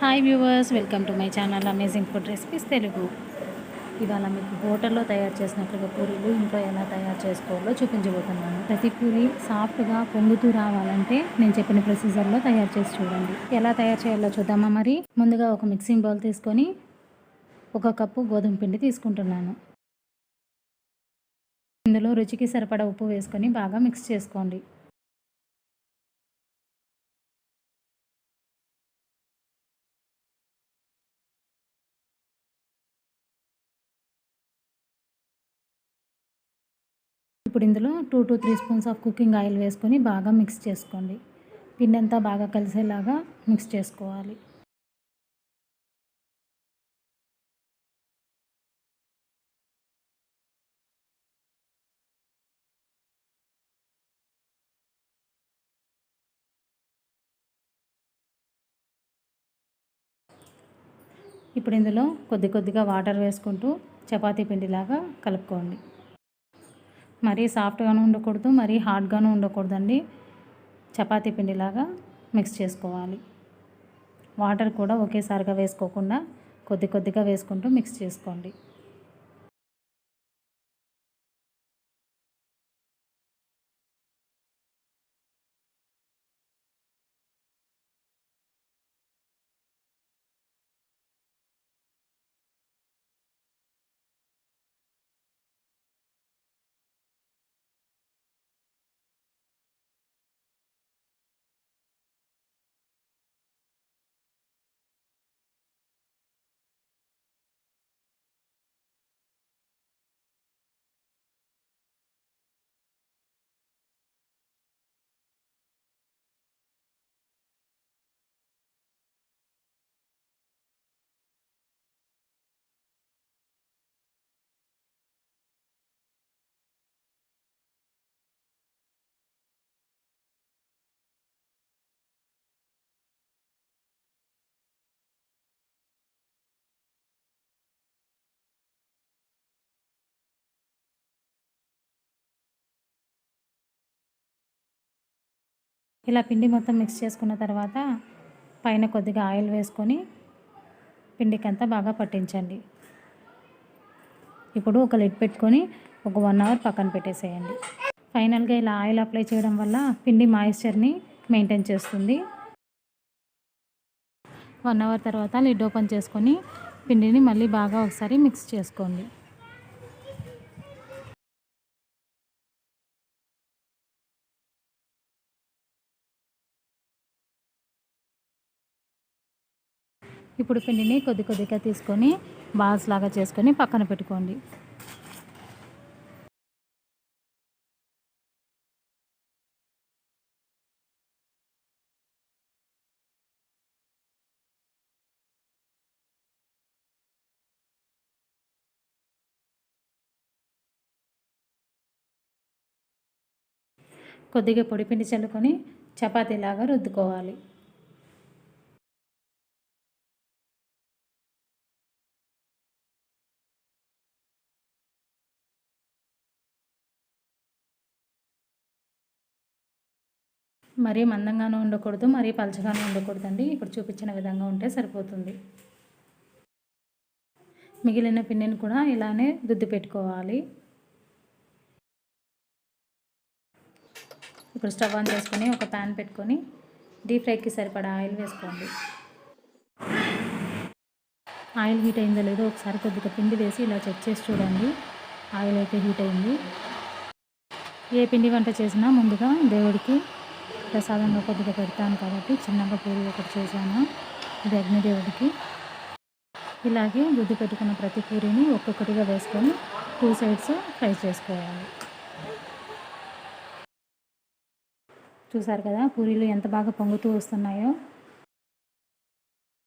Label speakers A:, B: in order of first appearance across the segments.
A: Hi viewers welcome to my channel amazing food recipes Telugu ఇవాళ మీకు హోటల్లో తయారు చేసినట్లుగా పూరీలు ఇంట్లో ఎలా తయారు చేసుకోవాలో చూపించబోతున్నాను. ప్రతి పూరి సాఫ్ట్గా పొంగుతూ రావాలంటే నేను చెప్పిన ప్రొసీజర్లో తయారు చేసి చూడండి. ఎలా తయారు చేయాలో చూద్దామా మరి? ముందుగా ఒక మిక్సింగ్ బౌల్ తీసుకొని ఒక కప్పు గోధుమ పిండి తీసుకుంటున్నాను. ఇందులో రుచికి సరిపడా ఉప్పు వేసుకొని బాగా మిక్స్ చేసుకోండి. ఇప్పుడు ఇందులో two to three spoons of cooking oil వేసుకొని బాగా మిక్స్ చేసుకోండి. పిండి అంతా బాగా కలిసేలాగా మిక్స్ చేసుకోవాలి. ఇప్పుడు ఇందులో కొద్ది కొద్దిగా వాటర్ వేసుకుంటూ చపాతీ పిండిలాగా కలుపుకోండి. మరీ సాఫ్ట్గాను ఉండకూడదు మరీ హార్డ్గాను ఉండకూడదండి. చపాతీ పిండిలాగా మిక్స్ చేసుకోవాలి. వాటర్ కూడా ఒకేసారిగా వేసుకోకుండా కొద్ది కొద్దిగా వేసుకుంటూ మిక్స్ చేసుకోండి. ఇలా పిండి మొత్తం మిక్స్ చేసుకున్న తర్వాత పైన కొద్దిగా ఆయిల్ వేసుకొని పిండికంతా బాగా పట్టించండి. ఇప్పుడు ఒక లిడ్ పెట్టుకొని ఒక వన్ అవర్ పక్కన పెట్టేసేయండి. ఫైనల్గా ఇలా ఆయిల్ అప్లై చేయడం వల్ల పిండి మాయిశ్చర్ని మెయింటైన్ చేస్తుంది. వన్ అవర్ తర్వాత లిడ్ ఓపెన్ చేసుకొని పిండిని మళ్ళీ బాగా ఒకసారి మిక్స్ చేసుకోండి. ఇప్పుడు పిండిని కొద్ది కొద్దిగా తీసుకొని బాల్స్ లాగా చేసుకొని పక్కన పెట్టుకోండి. కొద్దిగా పొడిపిండి చల్లుకొని చపాతీలాగా రుద్దుకోవాలి. మరీ మందంగానూ ఉండకూడదు మరీ పలచగానూ ఉండకూడదండి. ఇప్పుడు చూపించిన విధంగా ఉంటే సరిపోతుంది. మిగిలిన పిండిని కూడా ఇలానే దుద్ది పెట్టుకోవాలి. ఇప్పుడు స్టవ్ ఆన్ చేసుకొని ఒక ప్యాన్ పెట్టుకొని డీప్ ఫ్రైకి సరిపడా ఆయిల్ వేసుకోండి. ఆయిల్ హీట్ అయిందో లేదో ఒకసారి కొద్దిగా పిండి వేసి ఇలా చెక్ చేసి చూడండి. ఆయిల్ అయితే హీట్ అయింది. ఏ పిండి వంట చేసినా ముందుగా దేవుడికి ప్రసాదంగా కొద్దిగా పెడతాను కాబట్టి చిన్నగా పూరి ఒకటి చేశాను ఇది అగ్నిదేవుడికి. ఇలాగే గుద్దు పెట్టుకున్న ప్రతి పూరిని ఒక్కొక్కటిగా వేసుకొని టూ సైడ్స్ ఫ్రై చేసుకోవాలి. చూసారు కదా పూరీలు ఎంత బాగా పొంగుతూ వస్తున్నాయో.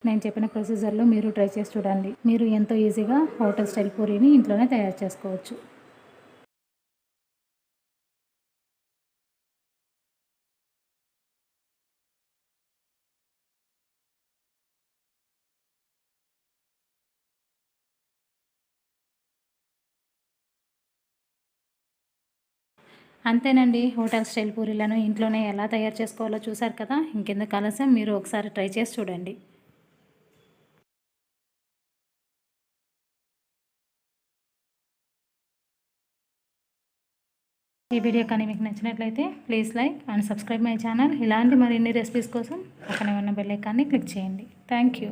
A: నేను చెప్పిన ప్రొసీజర్లో మీరు ట్రై చేసి చూడండి. మీరు ఎంతో ఈజీగా హోటల్ స్టైల్ పూరీని ఇంట్లోనే తయారు చేసుకోవచ్చు. అంతేనండి. హోటల్ స్టైల్ పూరీలను ఇంట్లోనే ఎలా తయారు చేసుకోవాలో చూసారు కదా. ఇంకెందుకు కలసం మీరు ఒకసారి ట్రై చేసి చూడండి. ఈ వీడియో కానీ మీకు నచ్చినట్లయితే please like and subscribe my channel. ఇలాంటి మరిన్ని రెసిపీస్ కోసం పక్కనే ఉన్న బెల్లైకాన్ని క్లిక్ చేయండి. Thank you.